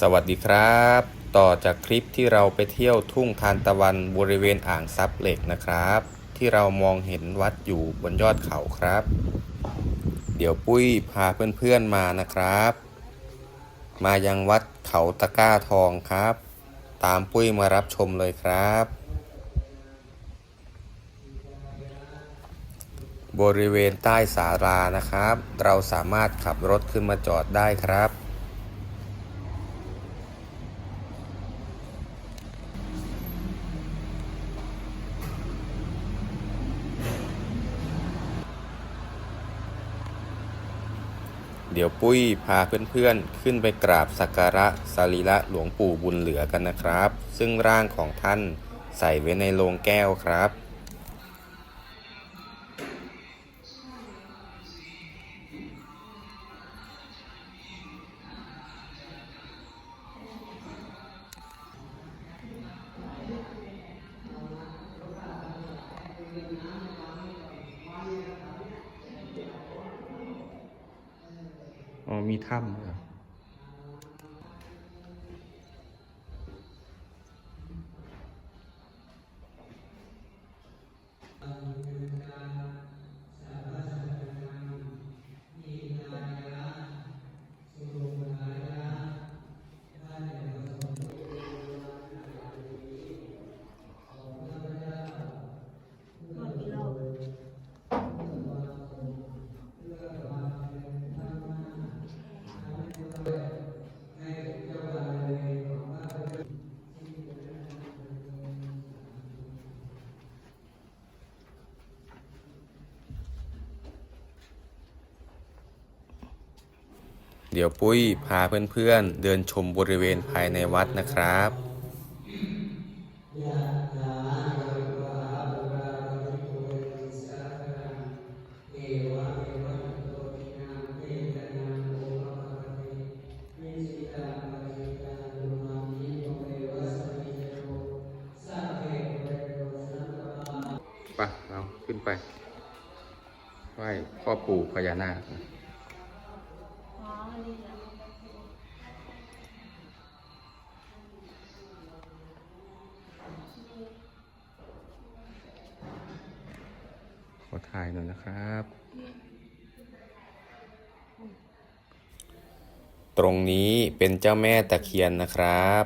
สวัสดีครับ ต่อจากคลิปที่เราไปเที่ยวทุ่งทานตะวันบริเวณอ่างซับเหล็กนะครับ ที่เรามองเห็นวัดอยู่บนยอดเขาครับ เดี๋ยวปุ้ยพาเพื่อนๆมานะครับ มายังวัดเขาตะก้าทองครับ ตามปุ้ยมารับชมเลยครับ บริเวณใต้ศาลานะครับ เราสามารถขับรถขึ้นมาจอดได้ครับ เดี๋ยวปุ้ยพาเพื่อนๆ ขึ้นไปกราบสักการะสรีระหลวงปู่บุญเหลือกันนะครับ ซึ่งร่างของท่านใส่ไว้ในโลงแก้วครับ มีถ้ำ เดี๋ยวปุ้ยพาเพื่อนๆเดินชมบริเวณภายในวัดนะครับไปเราขึ้นไปไหว้พ่อปู่พญานาคายหน่อยนะครับ ตรงนี้เป็นเจ้าแม่ตะเคียนนะครับ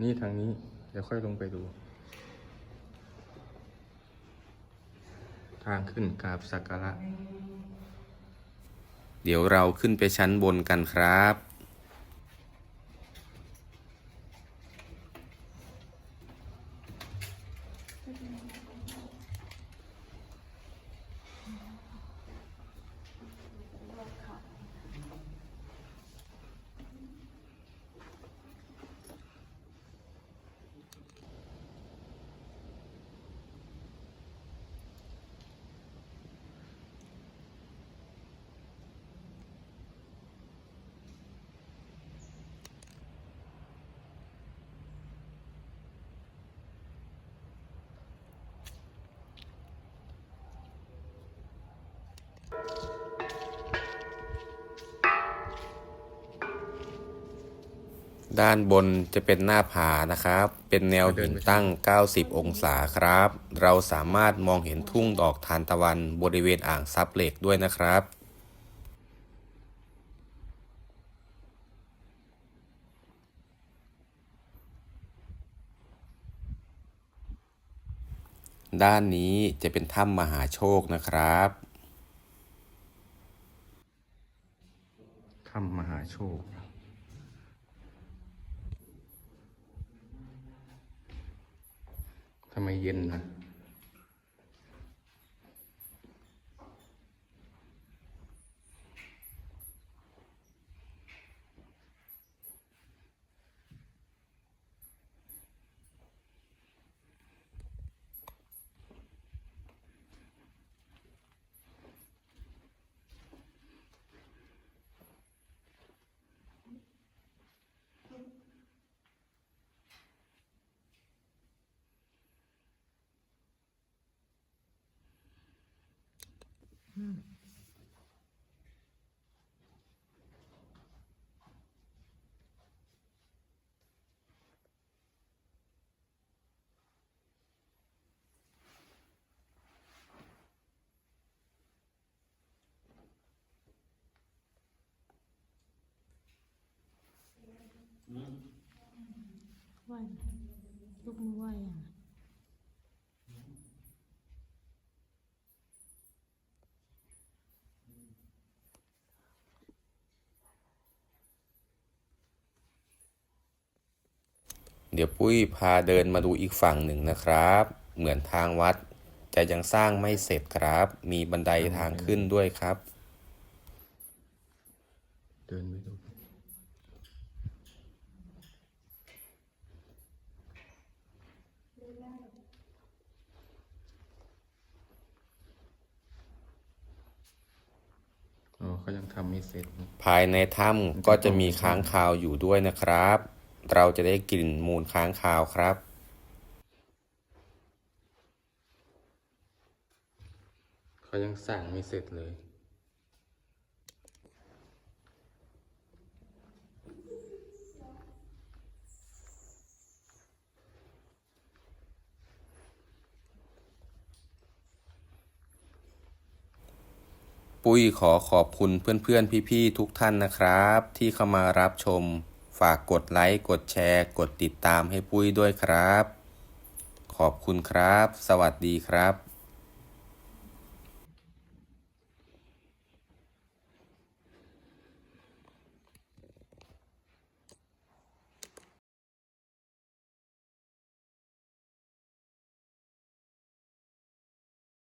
นี่ทางนี้ เดี๋ยวค่อยลงไปดู ทางขึ้นกราบสักการะ เดี๋ยวเราขึ้นไปชั้นบนกันครับ ด้านบนจะเป็นหน้าผานะครับ เป็นแนวหินตั้ง 90 องศาครับ เราสามารถมองเห็นทุ่งดอกทานตะวันบริเวณอ่างซับเหล็กด้วยนะครับด้านนี้จะเป็นถ้ำมหาโชคนะครับ ถ้ำมหาโชคำไมเย็นนะ ไหวไหมยกมือไหวยังอะ เดี๋ยวปุ้ยพาเดินมาดูอีกฝั่งหนึ่งนะครับ เหมือนทางวัดจะยังสร้างไม่เสร็จครับ มีบันไดทางขึ้นด้วยครับ เดินไปดูอ๋อเขายังทำไม่เสร็จภายในถ้ำก็จะมีค้างคาวอยู่ด้วยนะครับ เราจะได้กลิ่นมูลค้างคาวครับ เขายังสร้างไม่เสร็จเลย ปุ้ยขอขอบคุณเพื่อนๆ พี่ๆ ทุกท่านนะครับ ที่เข้ามารับชม ฝากกดไลค์ กดแชร์ กดติดตามให้ปุ้ยด้วยครับ ขอบคุณครับ สวัสดีครับ